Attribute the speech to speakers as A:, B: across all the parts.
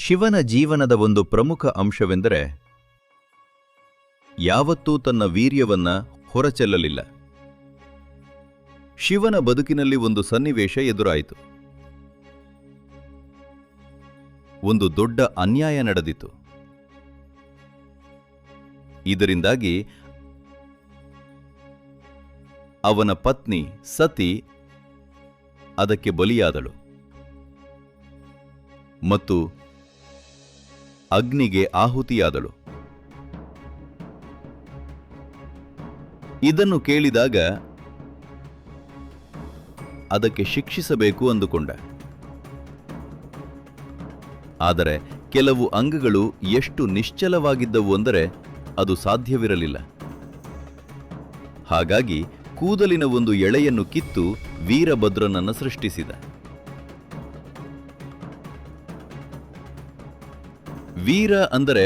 A: ಶಿವನ ಜೀವನದ ಒಂದು ಪ್ರಮುಖ ಅಂಶವೆಂದರೆ ಯಾವತ್ತೂ ತನ್ನ ವೀರ್ಯವನ್ನ ಹೊರಚೆಲ್ಲಲಿಲ್ಲ. ಶಿವನ ಬದುಕಿನಲ್ಲಿ ಒಂದು ಸನ್ನಿವೇಶ ಎದುರಾಯಿತು. ಒಂದು ದೊಡ್ಡ ಅನ್ಯಾಯ ನಡೆದಿತು ಇದರಿಂದಾಗಿ ಅವನ ಪತ್ನಿ ಸತಿ ಅದಕ್ಕೆ ಬಲಿಯಾದಳು. ಮತ್ತು ಅಗ್ನಿಗೆ ಆಹುತಿಯಾದಳು. ಇದನ್ನು ಕೇಳಿದಾಗ ಅದಕ್ಕೆ ಶಿಕ್ಷಿಸಬೇಕು ಅಂದುಕೊಂಡ. ಆದರೆ ಕೆಲವು ಅಂಗಗಳು ಎಷ್ಟು ನಿಶ್ಚಲವಾಗಿದ್ದವು ಅಂದರೆ ಅದು ಸಾಧ್ಯವಿರಲಿಲ್ಲ. ಹಾಗಾಗಿ ಕೂದಲಿನ ಒಂದು ಎಳೆಯನ್ನು ಕಿತ್ತು ವೀರಭದ್ರನನ್ನು ಸೃಷ್ಟಿಸಿದ. ವೀರ ಅಂದರೆ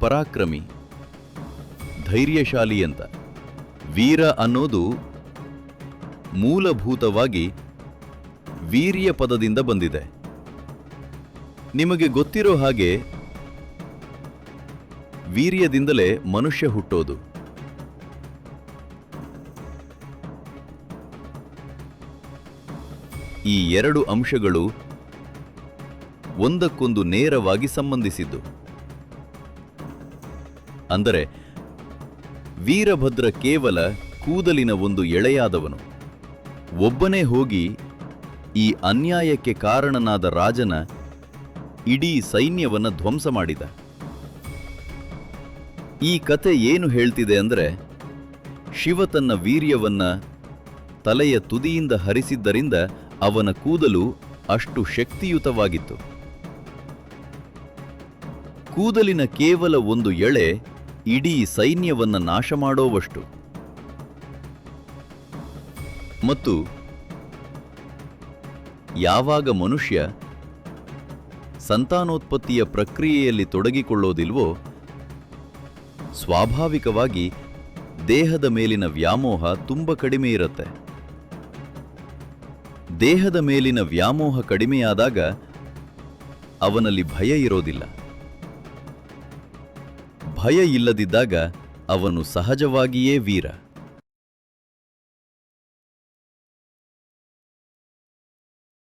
A: ಪರಾಕ್ರಮಿ, ಧೈರ್ಯಶಾಲಿ ಅಂತ. ವೀರ ಅನ್ನೋದು ಮೂಲಭೂತವಾಗಿ ವೀರ್ಯ ಪದದಿಂದ ಬಂದಿದೆ. ನಿಮಗೆ ಗೊತ್ತಿರೋ ಹಾಗೆ ವೀರ್ಯದಿಂದಲೇ ಮನುಷ್ಯ ಹುಟ್ಟೋದು. ಈ ಎರಡು ಅಂಶಗಳು ಒಂದಕ್ಕೊಂದು ನೇರವಾಗಿ ಸಂಬಂಧಿಸಿದ್ದು. ಅಂದರೆ, ವೀರಭದ್ರ ಕೇವಲ ಕೂದಲಿನ ಒಂದು ಎಳೆಯಾದವನು. ಒಬ್ಬನೇ ಹೋಗಿ ಈ ಅನ್ಯಾಯಕ್ಕೆ ಕಾರಣನಾದ ರಾಜನ ಇಡೀ ಸೈನ್ಯವನ್ನು ಧ್ವಂಸ ಮಾಡಿದ. ಈ ಕತೆ ಏನು ಹೇಳ್ತಿದೆ ಅಂದರೆ, ಶಿವ ತನ್ನ ವೀರ್ಯವನ್ನು ತಲೆಯ ತುದಿಯಿಂದ ಹರಿಸಿದ್ದರಿಂದ ಅವನ ಕೂದಲು ಅಷ್ಟು ಶಕ್ತಿಯುತವಾಗಿತ್ತು. ಕೂದಲಿನ ಕೇವಲ ಒಂದು ಎಳೆ ಇಡೀ ಸೈನ್ಯವನ್ನು ನಾಶ ಮಾಡೋವಷ್ಟು ಮತ್ತು ಯಾವಾಗ ಮನುಷ್ಯ ಸಂತಾನೋತ್ಪತ್ತಿಯ ಪ್ರಕ್ರಿಯೆಯಲ್ಲಿ ತೊಡಗಿಕೊಳ್ಳೋದಿಲ್ವೋ, ಸ್ವಾಭಾವಿಕವಾಗಿ ದೇಹದ ಮೇಲಿನ ವ್ಯಾಮೋಹ ತುಂಬ ಕಡಿಮೆ ಇರುತ್ತೆ. ದೇಹದ ಮೇಲಿನ ವ್ಯಾಮೋಹ ಕಡಿಮೆಯಾದಾಗ ಅವನಲ್ಲಿ ಭಯ ಇರೋದಿಲ್ಲ. ಭಯ ಇಲ್ಲದಿದ್ದಾಗ ಅವನು ಸಹಜವಾಗಿಯೇ ವೀರ.